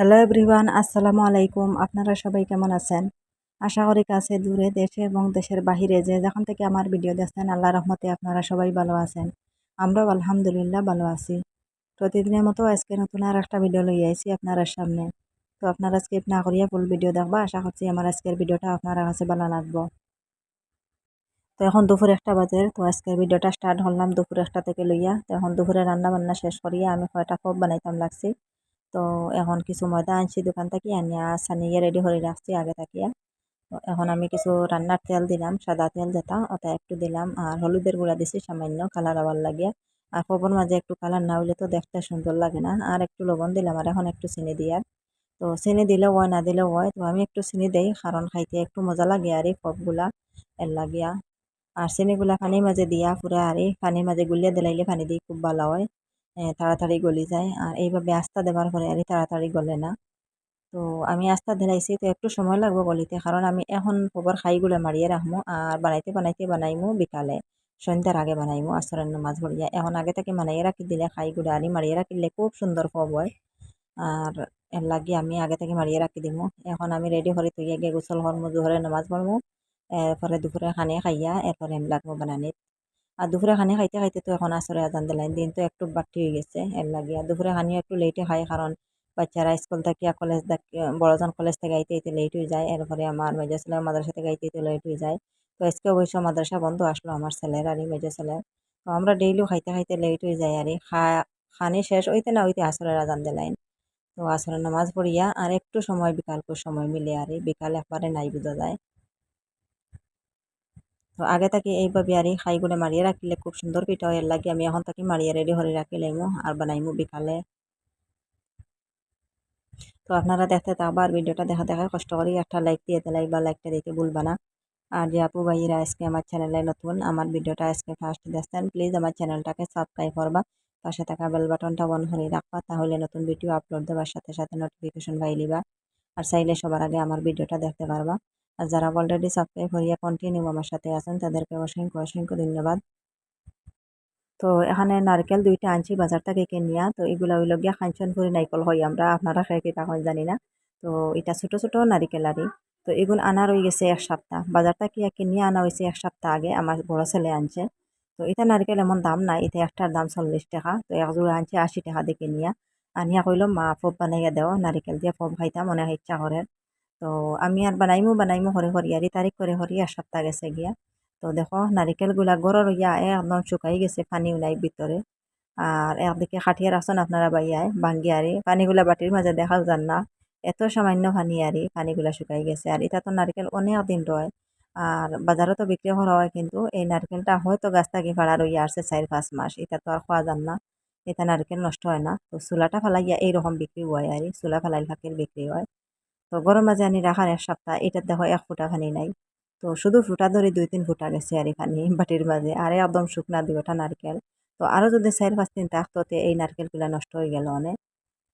Hello everyone, আসসালামু আলাইকুম। আপনারা সবাই কেমন আছেন? আশা করি কাছে, দূরে, দেশে এবং দেশের বাহিরে যে যখন থেকে আমার ভিডিও দেখছেন আল্লাহ রহমতে আপনারা সবাই ভালো আছেন। আমরাও আলহামদুলিল্লাহ ভালো আছি। প্রতিদিনের মতো আজকে নতুন আর একটা ভিডিও লই আইছি আপনারা সামনে। তো আপনারা স্কিপ না করিয়া ফুল ভিডিও দেখবা। আশা করছি আমার আজকের ভিডিওটা আপনারা কাছে ভালো লাগবো। তো এখন দুপুর একটা বাজে। তো আজকের ভিডিওটা স্টার্ট হলাম দুপুর একটা থেকে লইয়া। তো এখন দুপুরে রান্না বান্না শেষ করিয়া আমি কয়টা কপ বানাইতাম লাগছি। তো এখন কিছু ময়দা আনছি দোকান থেকে, আনিয়া সানিয়ে রেডি করে রাখছি আগে থাকিয়া তো এখন আমি কিছু রান্নার তেল দিলাম, সাদা তেল যেটা, ওটা একটু দিলাম আর হলুদের গুঁড়া দিছি সামান্য কালার আবার লাগিয়া আর খবর মাঝে একটু কালার না হইলে তো দেখতে সুন্দর লাগে না। আর একটু লবণ দিলাম আর এখন একটু চিনি দিয়ার তো চিনি দিলেও হয়, না দিলেও হয়, তো আমি একটু চিনি দেই কারণ খাইতে একটু মজা লাগে আর এই কপগুলা এর লাগিয়া। আর চিনিগুলা পানির মাঝে দিয়া পুরা আর এই পানির মাঝে গুলিয়ে দিলাইলে পানি দিয়ে খুব ভালো হয়। তাড়াতাড়ি গলি যায়। আর এইভাবে আস্তা দেবার পরে আর তাড়াতাড়ি গলে না। তো আমি আস্তা দিলাইছি, তো একটু সময় লাগবে গলিতে। কারণ আমি এখন খবর খাইগুলো মারিয়ে রাখব আর বানাইতে বানাইতে বানাইমু বিকালে। সন্ধ্যার আগে বানাইমু আসরের নামাজ পড়িয়া এখন আগে থেকে মানাইয়ে রাখি দিলে, খাইগুলো আনি মারিয়ে রাখিলে খুব সুন্দর খব হয়। আর এর লাগে আমি আগে থেকে মারিয়ে রাখি দিমু। এখন আমি রেডি করে তুই গিয়ে গোসল করমু জোহরের নামাজ পড়মু এরপরে দুপুরে খানে খাইয়া এরপরে আমি লাগবো বানানিত। আর দুপুরে খানি খাইতে খাইতে তো এখন আসরে আজান দিলাইন। দিন তো একটু বাড়তি হয়ে গেছে এর লাগিয়া দুপুরে খানিও একটু লেটে খাই কারণ বাচ্চারা স্কুল থাকিয়া কলেজ বড়জন কলেজ থেকে আইতে আইতে লেট হয়ে যায়। এরপরে আমার মেজো ছেলে মাদ্রাসা থেকে আইতে লেট হয়ে যায়। তো আজকে অবশ্য মাদ্রাসা বন্ধ আসলো আমার ছেলের আর মেজো ছেলের তো আমরা ডেইলিও খাইতে খাইতে লেট হয়ে যায় আর খা, খানি শেষ হইতে না হইতে আসরের আজান দিলাইন। তো আসরের নামাজ পড়িয়া আর একটু সময় বিকাল সময় মিলে আর বিকাল একবারে নাই বোঝা যায়। তো আগে থাকি এইভাবে আর খাইগুলো মারিয়ে রাখিলে খুব সুন্দর পিঠা এর লাগে আমি এখন থাকি মারিয়ে রেডি করে রাখিলাইমু আর বানাইমু বিকালে। তো আপনারা দেখতে আর ভিডিওটা দেখা দেখা কষ্ট করি। একটা লাইক দিয়ে দিলাই বা লাইকটা দিতে ভুলবা না। আর যে আপু ভাইয়েরা আজকে আমার চ্যানেলে নতুন, আমার ভিডিওটা আজকে ফার্স্ট দেখছেন প্লিজ আমার চ্যানেলটাকে সাবস্ক্রাইব করবা। পাশে থাকা বেল বাটনটা অন করে রাখবা, তাহলে নতুন ভিডিও আপলোড দেওয়ার সাথে সাথে নোটিফিকেশন পাইলিবা আর চাইলে সবার আগে আমার ভিডিওটা দেখতে পারবা। আর যারা অলরেডি সাবস্ক্রাইব করিয়া কন্টিনিউ আমার সাথে আছেন, তাদেরকে অসংখ্য অসংখ্য ধন্যবাদ। তো এখানে নারকেল দুইটা আনছি, বাজার থেকে কিনিয়া। তো এগুলা হইল গিয়া করে নাইকল হয় আমরা, আপনারা খেয়ে কি তখন জানি না। তো এটা ছোট ছোট নারিকেল আরি তো এগুলো আনা রয়ে গেছে এক সপ্তাহ। বাজার থেকে কিনিয়া আনা হয়েছে এক সপ্তাহ আগে, আমার বড় ছেলে আনছে। তো এটা নারকেল এমন দাম নাই, এটা একটার দাম চল্লিশ টাকা। তো এক জোড়া আনছে আশি টাকা দিয়ে কিনিয়া। আনিয়া কইল, মা ফব বানাইয়া দেও, নারিকেল দিয়ে ফব খাইতাম অনেক ইচ্ছা করে তো আমি আর বানাইমো, বানাইমু হরে হরিয়ারি তারিখ করে হরি আর সপ্তাহ গেছে গিয়া। তো দেখো নারিকেলগুলা গড়র ইয়া একদম শুকাই গেছে পানি নাই ভিতরে আর একদিকে খাটিয়ে রাখছেন আপনারা বাইয়ায় ভাঙ্গি আরি পানিগুলা বাটির মাঝে দেখা যান না। এত সামান্য পানি আরি পানিগুলা শুকাই গেছে। আর এটা তো নারকেল অনেক দিন রয় আর বাজারও তো বিক্রি করা হয়, কিন্তু এই নারকেলটা হয়তো গাছ থাকি ভাড়া রইয়া আসছে চার পাঁচ মাস। এটা তো আর খাওয়া যান না। এটা নারকেল নষ্ট হয় না। তো চুলাটা ফেলাইয়া এইরকম বিক্রি হয় আর চুলা ফেলাই ফাঁকির বিক্রি হয়। তো গরম মাঝে আনি রাখার এক সপ্তাহ, এটার দেখো এক ফুটা খানি নাই। তো শুধু ফুটা ধরে দুই তিন ফুটা গেছে আর এখানে বাটির মাঝে। আর একদম শুকনা দুটা নারকেল। তো আরও যদি চার পাঁচ দিন থাকতো এই নারকেলগুলা নষ্ট হয়ে গেল অনেক।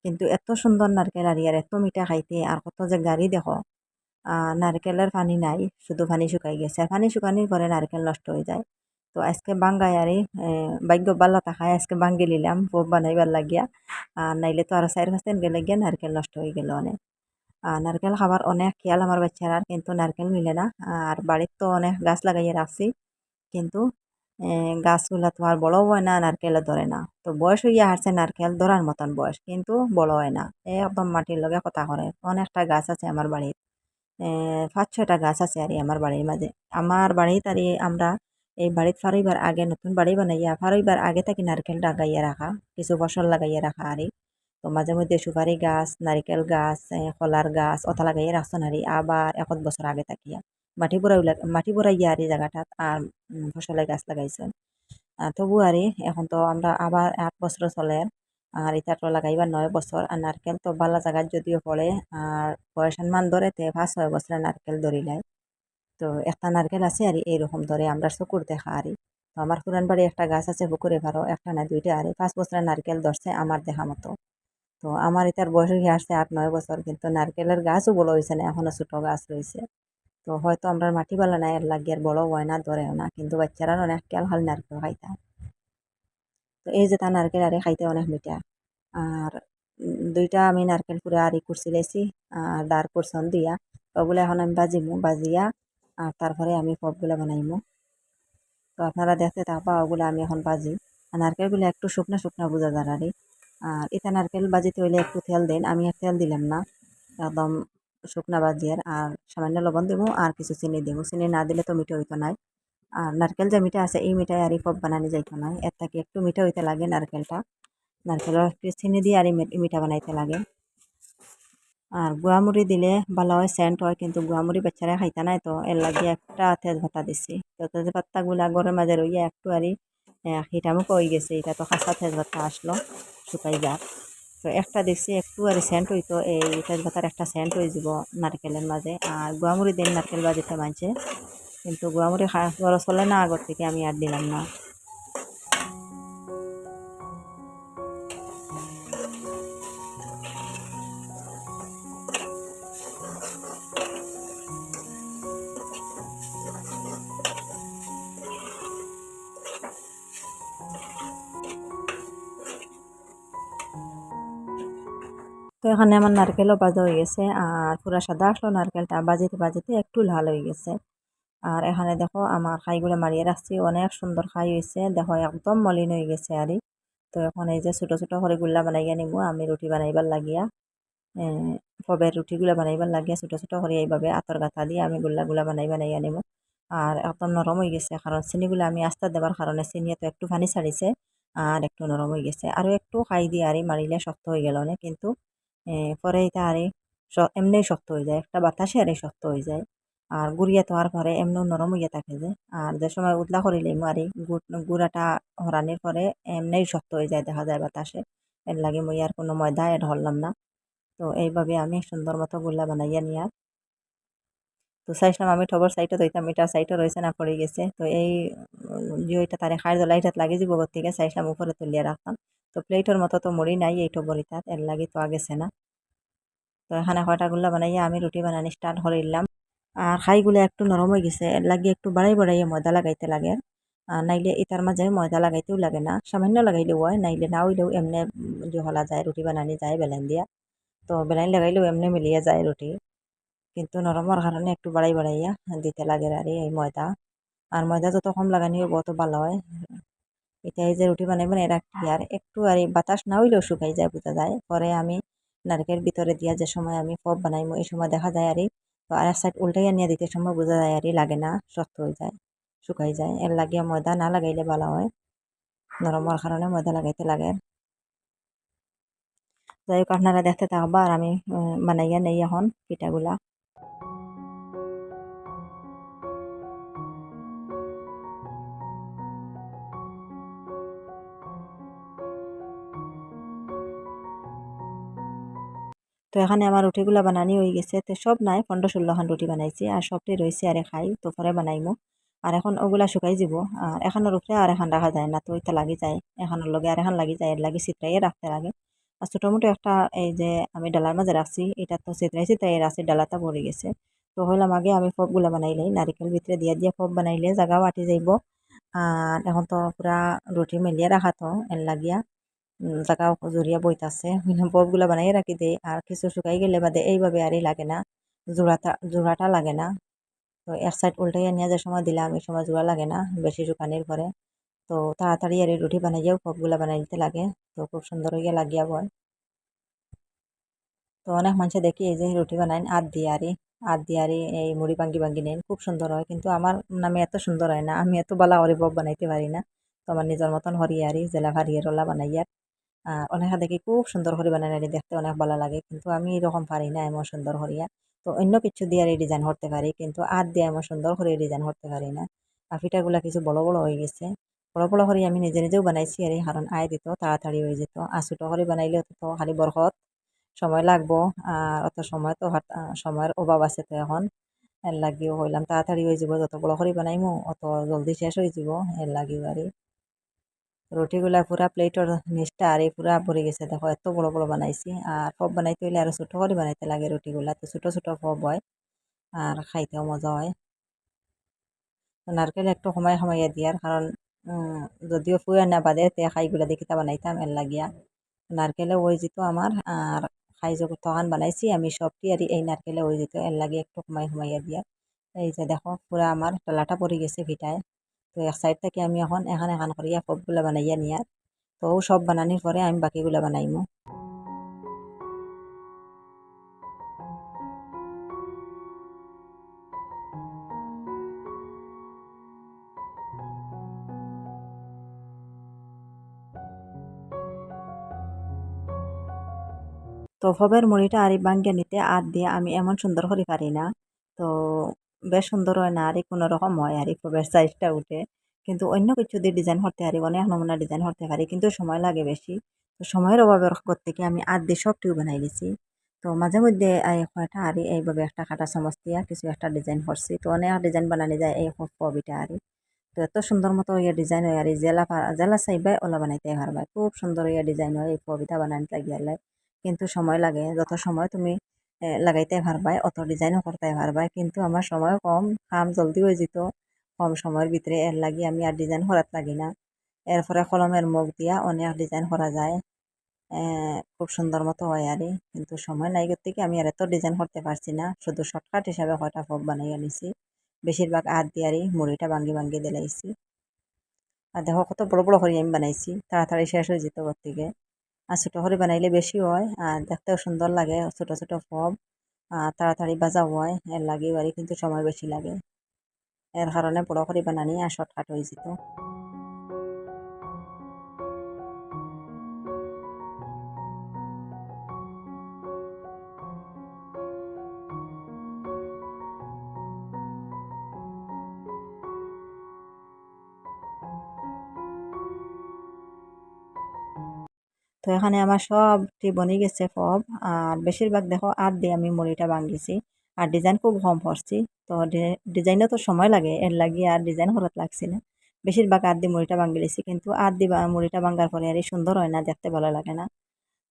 কিন্তু এত সুন্দর নারকেল আর ইয়ার, এত মিঠা খাইতে, আর কত যে গাড়ি দেখো। নারকেলের পানি নাই, শুধু পানি শুকাই গেছে। আর পানি শুকানির পরে নারকেল নষ্ট হয়ে যায়। তো আজকে বাঙ্গাই আর ভাগ্য বাল্লা তাকায় আজকে বাঙ্গি নিলাম বানাইবার লাগিয়া। আর নাইলে তো আরও চার পাঁচ দিন গেলে গিয়া নারকেল নষ্ট হয়ে গেল অনেক। নারকেল খাবার অনেক খেয়াল আমার বাচ্চারা কিন্তু নারকেল মিলে না। আর বাড়ির তো অনেক গাছ লাগাইয়ে রাখছি। কিন্তু গাছগুলা তো আর বড় হয় না নারকেলে ধরে না। তো বয়স হইয়া হারছে নারকেল ধরার মতন বয়স, কিন্তু বড় হয় না। একদম মাটির লগে কথা করে অনেকটা গাছ আছে আমার বাড়ির। পাঁচ ছয়টা গাছ আছে আর আমার বাড়ির মাঝে। আমার বাড়ির আর আমরা এই বাড়িত ফারইবার আগে নতুন বাড়ি বানাইয়া, ফারইবার আগে থাকি নারকেল লাগাইয়া রাখা, কিছু ফসল লাগাইয়া রাখা আর তো মাঝে মধ্যে সুপারি গাছ, নারিকেল গাছ কলার গাছ, অথা লাগাইয়া রাখছেন আর আবার এক বছর আগে থাকিয়া মাটি বড়াই মাটি বড়াইয়া আর এই জায়গাটাত আর ফসলের গাছ লাগাইছেন। তবু আর এখন তো আমরা আবার আট বছর চলে আর এটা তো লাগাইবার নয় বছর। আর নারকেল তো বালা জায়গার যদিও পড়ে, আর বয়স মান ধরে তে পাঁচ, ছয় বছরের নারকেল ধরিলাই তো একটা নারকেল আছে আর এইরকম ধরে আমরা চকুর দেখা আর তো আমার পুরান বাড়ি একটা গাছ আছে পুকুরে ভারো একটা না দুইটা আর পাঁচ বছরের নারকেল ধরছে আমার দেখা মতো। তো আমার এটার বয়স হয়ে আসছে আট, নয় বছর, কিন্তু নারকেলের গাছও বড় হয়েছে না এখনও ছোটো গাছ রয়েছে। তো হয়তো আমরা মাটি বালা নাই এর লাগিয়ে আর বড় হয় না, ধরেও না, কিন্তু বাচ্চারা অনেক খেয়াল হাল নারকেল খাইতা তো এই যে তা নারকেল আরে খাইতে অনেক মিঠা। আর দুইটা আমি নারকেল পুরা আরি করছি লেছি আর দাঁড় করছন দিয়া ওগুলো এখন আমি বাজিমু, বাজিয়া, আর তারপরে আমি পপগুলো বানাইমু। তো আপনারা দেখতে থাকবা ওগুলো আমি এখন বাজি। আর নারকেলগুলো একটু শুকনা শুকনা বোঝা যায় আরে এটা নারকেল বাজিতে হইলে একটু তেল দেন। আমি আর তেল দিলাম না। একদম শুকনা বাজিয়ার। আর সামান্য লবণ দেবো আর কিছু চিনি দেবো। চিনি না দিলে তো মিঠা হইতো নাই। আর নারকেল যে মিঠা আছে, এই মিঠাই আর পপ বানানি যাইতো না এর থেকে একটু মিঠা হইতে লাগে নারকেলটা। নারকেলের একটু চিনি দিয়ে আর মিঠা বানাইতে লাগে। আর গুয়ামুড়ি দিলে ভালো হয়, সেন্ট হয়। কিন্তু গুয়ামুড়ি বাচ্চারা খাইতে নাই তো। এর লাগে একটা তেজপাতা দিছি। তো তেজপাতাগুলা ঘরের মাঝে রইয়া একটু আরই হিটামুখ কই গেছে। এটা তো খাসা তেজপাতা আসলো, শুকাই যাক। তো একটা দেখছি একটু আর সেন্ট হইতো এই তেজপাতার একটা সেন্ট হয়ে যাব নারকেলের মাঝে আর গুয়ামুড়ি দিন নারকেল বাজিতে মানছে। কিন্তু গুয়ামুড়ি খা বড় চলে না আগর থেকে আমি আর দিলাম না। তো এখানে আমার নারকেলও বাজা হয়ে গেছে, আর পুরা সাদা আসলো, নারকেলটা বাজিতে বাজিতে একটু লাল হয়ে গেছে। আর এখানে দেখো আমার খাইগুলো মারিয়ে রাখছি, অনেক সুন্দর খাই হয়েছে, দেখো একদম মলিন হয়ে গেছে আর তো এখন এই যে ছোটো ছোটো করে গুল্লা বানাইয়া নিব আমি রুটি বানাইবার লাগিয়া কবের রুটিগুলা বানাইবার লাগিয়া ছোটো ছোটো করে এইভাবে আতর গাঁথা দিয়ে আমি গুল্লাগুলা বানাই বানাইয়া নিব আর একদম নরম হয়ে গেছে, কারণ চিনিগুলো আমি আস্তা দেবার কারণে চিনি তো একটু পানি ছাড়িছে, আর একটু নরম হয়ে গেছে। আরও একটু খাই দিয়ে আরই মারিলে শক্ত হয়ে গেল না কিন্তু পরে এটা আরে এমনি শক্ত হয়ে যায়। একটা বাতাসে আরে শক্ত হয়ে যায়। আর গুড়িয়া তোয়ার পরে এমনি নরম হইয়া থাকে যে। আর যে সময় উদলা উতলা করিলে মারি গুড়াটা হরানির পরে এমনি শক্ত হয়ে যায় দেখা যায় বাতাসে। এর লাগে মই আর কোনো ময়দা এড হরলাম না। তো এইভাবে আমি সুন্দর মতো গুল্লা বানাইয়া নিয়া তো চাইছিলাম আমি ঠবর সাইডে দইতাম এটা সাইডে রয়েছে না পড়ে গেছে। তো এই জিওটা তারে খাই জ্বলাইটাত লাগে যাব থেকে চাইছিলাম উপরে তুলিয়া রাখতাম তো প্লেটের মতো তো মুড়ি নাই এই ঠবর ইতাত এর লাগে তো আগেছে না। তো এখানে কয়টাগুলো বানাইয়া আমি রুটি বানানি স্টার্ট করিলাম আর খাইগুলো একটু নরম হয়ে গেছে এর লাগে একটু বাড়াই বাড়াইয়ে ময়দা লাগাইতে লাগে। নাইলে এটার মাঝে ময়দা লাগাইতেও লাগে না, সামান্য লাগাইলেও হয়, নাইলে না হইলেও এমনি হলা যায় রুটি বানানি যায় বেলাইন দিয়া। তো বেলাইন লাগাইলেও এমনি মিলিয়ে যায় রুটি কিন্তু নরমের কারণে একটু বাড়াই বাড়াইয়া দিতে লাগে আর এই ময়দা। আর ময়দা যত কম লাগানি বহুত ভালো হয়। এটা এই যে রুটি বানাইবেন এরা কি আর একটু আর এই বাতাস না হইলেও শুকাই যায় বোঝা যায়। পরে আমি নারকেল ভিতরে দিয়া যে সময় আমি পপ বানাইমো এই সময় দেখা যায় আর তো আর এক সাইড উল্টাইয়া নিয়ে দিতে সময় বোঝা যায় আর লাগে না শক্ত হয়ে যায়, শুকাই যায়। এর লাগিয়া ময়দা না লাগাইলে ভালো হয়। নরমের কারণে ময়দা লাগাইতে লাগে। যাই হোক, আপনারা দেখতে থাকবা আর আমি বানাইয়া নেই এখন পিঠাগুলা তো এখানে আমার রুটিগুলো বানানি হয়ে গেছে। তো সব নাই, পনেরো ষোলোখান রুটি বানাইছি। আর সবটি রয়েছে আরে খাই, তো পরে বানাইমো। আর এখন ওগুলা শুকাই যাব। আর এখানের উপরে আর এখন রাখা যায় না, তো ওইটা লাগি যায় এখানের লগে। আর এখন লাগি যায়, এর লাগে চিত্রাইয়ে রাখতে লাগে। আর ছোটো মোটো একটা এই যে আমি ডালার মাঝে রাখছি, এটা তো চিত্রাই চিত্রাই রাখছি, ডালাটা পড়ে গেছে। তো হইলাম আগে আমি পপগুলো বানাইলে নারিকেল ভিতরে দিয়া দিয়া পপ বানাইলে জায়গাও আটি যাইব। আর এখন তো পুরা রুটি মেলিয়ে রাখা তো, এর লাগিয়া। জাগা জড়িয়া বইতাছে ববগুলা বানাই রাখি দেই আর কিছু শুকাই গেলে বাদে এইভাবে আরই লাগে না। জোড়াটা জোড়াটা লাগে না। তো এক সাইড উল্টাইয়া নিয়ে যে সময় দিলাম এই সময় জোড়া লাগে না বেশি শুকানির পরে তো তাড়াতাড়ি আর রুটি বানাইয়াও পপগুলা বানাই দিতে লাগে। তো খুব সুন্দর হইয়া লাগিয়া বয় তো অনেক মানুষ দেখি এই যে রুটি বানাই আদ দিয়ে আরই আদ দিয়ে আরই এই মুড়ি ভাঙ্গি ভাঙ্গি নেন, খুব সুন্দর হয়। কিন্তু আমার নামে এত সুন্দর হয় না, আমি এত বালা পপ বানাইতে পারি না। তো আমার নিজের মতন হরিয়ারি জেলা ভারিয়ে রোলা বানাইয়ার অনেকে দেখি খুব সুন্দর করে বানাই দেখতে অনেক ভালো লাগে। কিন্তু আমি এরকম পারি না, এমন সুন্দর করিয়া তো অন্য কিছু দিয়ে আর ডিজাইন করতে পারি, কিন্তু আদ দিয়ে এমন সুন্দর করে ডিজাইন করতে পারি না। আর কিছু বড় বড় হয়ে গেছে। বড় বড় করে আমি নিজে নিজেও বানাইছি, আর, কারণ আয় দিত, তাড়াতাড়ি হয়ে যেত। আর ছোটো করে বানাইলে তো খালি বরফত সময় লাগবো। আর অত সময় তো সময়ের অভাব আছে তো এখন। এর লাগিও হইলাম, তাড়াতাড়ি হয়ে যাব, যত বড় করে বানাইমো, অত জলদি শেষ হয়ে যাব, এর লাগিও আর। রুটিগুলা পুরা প্লেটর নিচটা আর পুরা ভরে গেছে। দেখো, এত বড় বড় বানাইছি। আর পপ বানাইতে হইলে আরও ছোটো করে বানাইতে লাগে রুটিগুলা তো ছোটো ছোটো পপ হয় আর খাইতেও মজা হয়। নারকেল একটু সময় সময় দিয়ার কারণ যদিও ফুয়ে না বাদে তে খাইগুলা দেখিতা বানাইতাম এর লাগিয়া। নারকেলে ওই যেত আমার আর খাইজ তখন বানাইছি, আমি সবটি আর এই নারকেলে ওই যেত এর লাগে একটু কমাই কমাইয়া দিয়া এই যে দেখো পুরা আমার ডলাটা পড়ে গেছে ভিটায় তো এক সাইড থেকে আমি এখন, এখান এখান করিয়া সবগুলা বানাইয়া নিয়ার তো সব বানানির পরে আমি বাকিগুলা বানাইমু। তো ফবের মুড়িটা আর ভাঙ্গে নিতে আর দিয়ে আমি এমন সুন্দর করে পারি না, তো বেশ সুন্দর হয় না, আর কোনো রকম হয়, আর ফবের সাইজটা উঠে। কিন্তু অন্য কিছু দিয়ে ডিজাইন করতে পারি, অনেক নমুনা ডিজাইন করতে পারি, কিন্তু সময় লাগে বেশি। তো সময়ের অভাবের করতে কি আমি আর দিয়ে সবটিও বানাই দিছি। তো মাঝে মধ্যে এই কয়টা আর, এইভাবে একটা কাটা চামচ কিছু একটা ডিজাইন করছি। তো অনেক ডিজাইন বানানি যায় এই ফবিটা আর। তো এত সুন্দর মতো ইয়ে ডিজাইন হয়, আর জেলা জেলা চাইবাই ওলা বানাইতে পারবা। খুব সুন্দর ইয়ে ডিজাইন হয়, এই ফবিটা বানাইতে লাগিয়ালে কিন্তু সময় লাগে, যত সময় তুমি লাগাইতে পারবাই, অত ডিজাইনও করতে পারবাই। কিন্তু আমার সময় কম, কাম জলদি হয়ে যেত। কম সময়ের ভিতরে এর লাগি আমি আর ডিজাইন করার লাগি না। এরপরে কলমের মুখ দিয়া অনেক ডিজাইন করা যায়। খুব সুন্দর মতো হয় আর কিন্তু সময় নাই থেকে আমি আর এত ডিজাইন করতে পারছি না। শুধু শর্টকাট হিসাবে কয়টা ফোক বানাই আনিছি। বেশিরভাগ আট দিয়ারই মুড়িটা ভাঙ্গি ভাঙ্গি দিলাইছি। আর দেখো কত বড় বড় করে আমি বানাইছি। তাড়াতাড়ি শেষ হয়ে যেত ওর থেকে। আর ছোটো করে বানাইলে বেশি হয়। আর দেখতেও সুন্দর লাগে, ছোটো ছোটো ফব আর তাড়াতাড়ি বাজা হয়। এর লাগে বাড়ি কিন্তু সময় বেশি লাগে। এর কারণে বড়ো করে বানানি আর শর্টকাট হয়ে যেত। তো এখানে আমার সবটি বনে গেছে ফব আর বেশিরভাগ দেখো আর দিয়ে আমি মুড়িটা ভাঙ্গিছি আর ডিজাইন খুব কম করছি। তো ডিজাইনও তো সময় লাগে। এর লাগিয়ে আর ডিজাইন করাত লাগছে না। বেশিরভাগ আর দিয়ে মুড়িটা ভাঙ্গি দিছি কিন্তু আর দি মুড়িটা ভাঙ্গার পরে আর সুন্দর হয় না, দেখতে ভালো লাগে না।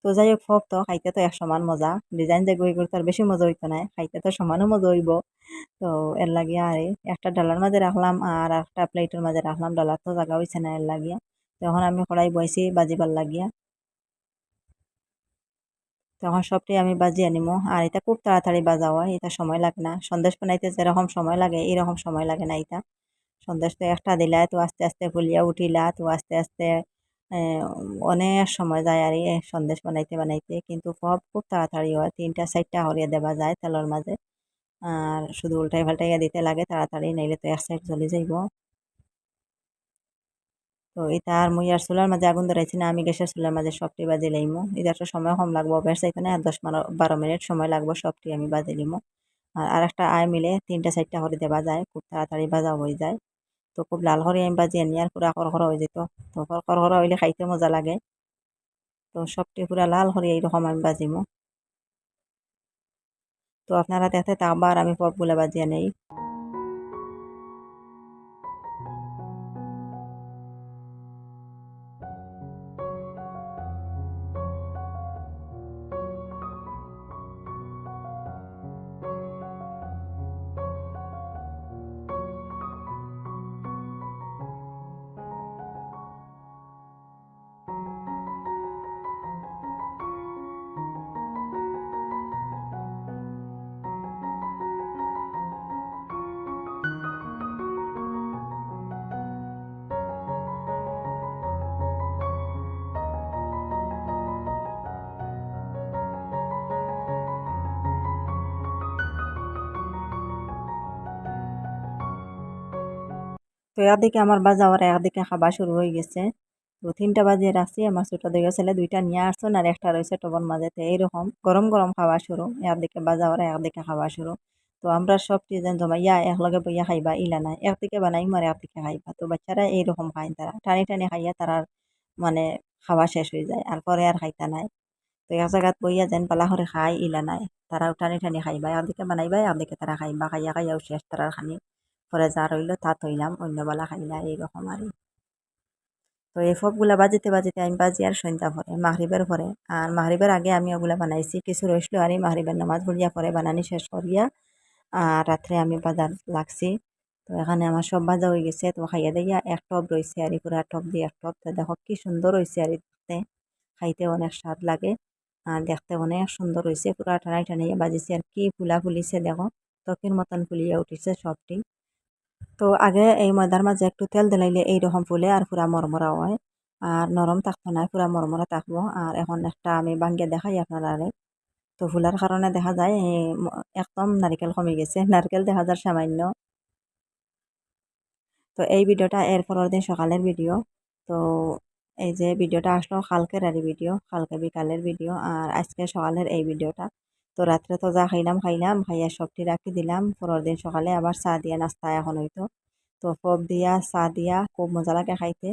তো যাই হোক ফক তো খাইতে তো এক সমান মজা। ডিজাইন যে গই করতে আর বেশি মজা হইতো না। খাইতে তো সমানও মজা হইব। তো এর লাগিয়ে আর একটা ডালার মাঝে রাখলাম আর একটা প্লেটের মাঝে রাখলাম। ডালার তো জায়গা হয়েছে না এর লাগিয়া তখন আমি কড়াই বইছি বাজিবার লাগিয়া। তখন সবটাই আমি বাজিয়ে নিমো। আর এটা খুব তাড়াতাড়ি বাজা হয় এটা সময় লাগে না। সন্দেশ বানাইতে যেরকম সময় লাগে, এরকম সময় লাগে না এটা। সন্দেশ তো একটা দিলা, তো আস্তে আস্তে ফুলিয়া উঠিলা, তো আস্তে আস্তে অনেক সময় যায় আর সন্দেশ বানাইতে বানাইতে। কিন্তু সব খুব তাড়াতাড়ি হয়, তিনটা চারটা হরিয়া দেওয়া যায় তেলের মাঝে। আর শুধু উল্টাই পাল্টাইয়া দিতে লাগে তাড়াতাড়ি, নাইলে তো এক সাইড চলে যাইব। তো এটা আর মুই আর চুলার মাঝে আগুন ধরাইছি না, আমি গ্যাসের চুলার মাঝে সবটি বাজি লাইমো। এটা তো সময় কম লাগবো বেশ এখানে আর দশ বারো মিনিট সময় লাগবো সবটি আমি বাজে লিমো আর আরেকটা আয় মিলে তিনটা চারটা করে দেওয়া যায়, খুব তাড়াতাড়ি বাজা হয়ে যায়। তো খুব লাল করে আমি বাজি আনি আর পুরা করকরা হয়ে যেত। তো করকরা হইলে খাইতে মজা লাগে। তো সবটি পুরা লাল করে এইরকম আমি বাজিমো তো আপনারা দেখতে তা আবার আমি পপগুলো বাজিয়ে নেই তো একদিকে আমার বাজা ওরা একদিকে খাবার শুরু হয়ে গেছে। তো তিনটা বাজিয়ে রাখছি, আমার ছোটো দিকে ছেলে দুইটা নিয়ে আসছো আর একটা রয়েছে টবন মাঝে। তো এইরকম গরম গরম খাওয়া শুরু একদিকে বাজা ওরা একদিকে খাওয়া শুরু। তো আমরা সব যেন জমাইয়া একলগে বইয়া খাইবা, ইলা নাই। একদিকে বানাই, মারে একদিকে খাইবা। তো বাচ্চারা এইরকম খাই তারা। টানি টানি খাইয়া তারা মানে খাওয়া শেষ হয়ে যায়, আর পরে আর খাইতা নাই। তো এক জায়গাত বইয়া যেন পালা করে খাই ইলা নাই। তারাও টানি টানি খাইবা, একদিকে বানাইবা একদিকে তারা খাইবা, খাইয়া খাইয়াও শেষ তারার খানি। পরে যা রইল তা থইলাম অন্যবেলা খাইলা এইরকম আর তো এই ফবগুলা বাজিতে বাজিতে আমি বাজি আর সন্ধ্যা পরে মাহরিবের পরে আর মাহরিবের আগে আমি ওগুলা বানাইছি, কিছু রইসলো আর এই মাহরিবের নামাজ পড়িয়া পরে বানানি শেষ করিয়া, আর রাত্রে আমি বাজার লাগছি। তো এখানে আমার সব বাজা হয়ে গেছে, তো খাইয়া দিয়া এক টপ রয়েছে আর পুরা টপ দিয়ে এক টপ। তো দেখো কি সুন্দর হয়েছে আর দেখতে খাইতে অনেক স্বাদ লাগে, আর দেখতে অনেক সুন্দর হয়েছে পুরা টানাই টানাইয়া বাজিছে আর কি ফুলা ফুলিছে, দেখো, ত্বকের মতন ফুলিয়া উঠেছে সবটি। তো আগে এই ময়দার মাঝে একটু তেল দিলাইলে এইরকম ফুলে আর পুরা মরমরা হয়। আর নরম থাকতো না, পুরা মরমরা থাকব। আর এখন একটা আমি বাঙ্গিয়ে দেখাই আপনারা তো ফুলার কারণে দেখা যায় একদম নারিকেল কমে গেছে। নারকেল দেখা যায় সামান্য। তো এই ভিডিওটা এর পরের দিন সকালের ভিডিও। তো এই যে ভিডিওটা আসলো কালকের আর ভিডিও, কালকে বিকালের ভিডিও। আর আজকে সকালের এই ভিডিওটা। তো রাত্রে তো যা খাইলাম খাইলাম, খাইয়া সবটি রাখি দিলাম। পরের দিন সকালে আবার চা দিয়া নাস্তা এখন হইতো। তো পপ দিয়া, চা দিয়া, খুব মজা লাগে খাইতে।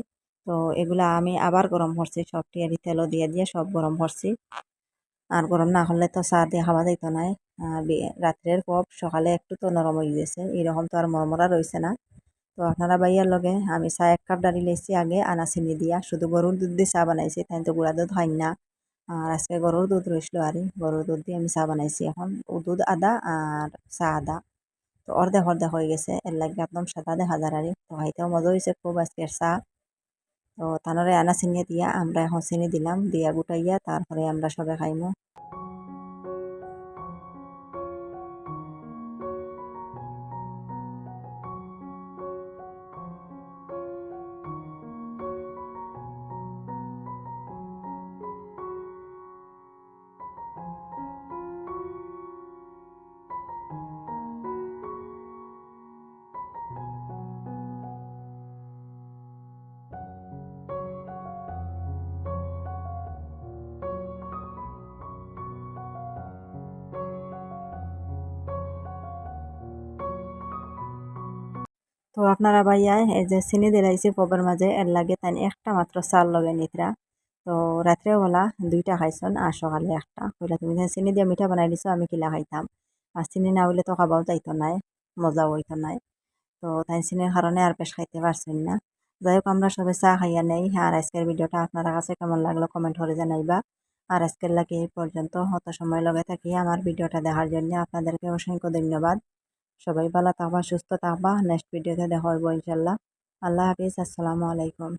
তো এগুলা আমি আবার গরম করছি, সবটি আর তেলও দিয়ে দিয়ে সব গরম করছি। আর গরম না হলে তো চা দিয়ে খাওয়া যাইতো নাই রাত্রের পপ সকালে একটু তো নরম হয়ে গেছে, এরকম তো আর মরমরা রয়েছে না। তো আপনারা বাইয়ার লগে আমি চা এক কাপ ডালি লেছি আগে আনা চিনি দিয়া। শুধু গরুর দুধ দিয়ে চা বানাইছি, তাই তো গুঁড়া দুধ হয় না। আর আজকে গরুর দুধ রয়েছিল আর গরুর দুধ দিয়ে আমি চা বানাইছি এখন। দুধ আদা আর চা আদা। তো অর্ধেক অর্ধেক হয়ে গেছে। এর লাগে একদম সাদা দেখা যার আর তো হাইতেও মজা হয়েছে খুব আজকের চা। তো তানরে আনা চিনি দিয়া আমরা এখন চিনি দিলাম। দিয়া গুটাইয়া তারপরে আমরা সবে খাইমো। আপনারা ভাইয়ায় এই যে চিনি দিলাইছি পবের মাঝে, এর লাগে তাই একটা মাত্র চাল লগে নিতরা। তো রাত্রেবেলা দুইটা খাইছন আর সকালে একটা। কইলা তুমি চিনি দিয়ে মিঠা বানাই দিছো, আমি কিলা খাইতাম। আর চিনি না হইলে তো খাবাও যাইতো নাই, মজাও হইতো নাই। তো তাই চিনির কারণে আর বেশ খাইতে পারছেন না। যাই হোক আমরা সবাই চা খাইয়া নেই। আর আজকের ভিডিওটা আপনারা কাছে কেমন লাগল কমেন্ট করে জানাইবা। আর আজকের লাগে এই পর্যন্ত। অত সময় লগে থাকি আমার ভিডিওটা দেখার জন্য আপনাদেরকে অসংখ্য ধন্যবাদ। সবাই ভালো থাকবা সুস্থ থাকবা। নেক্সট ভিডিওতে দেখা হইব ইনশাল্লাহ আল্লাহ হাফিজ। আসসালামু আলাইকুম।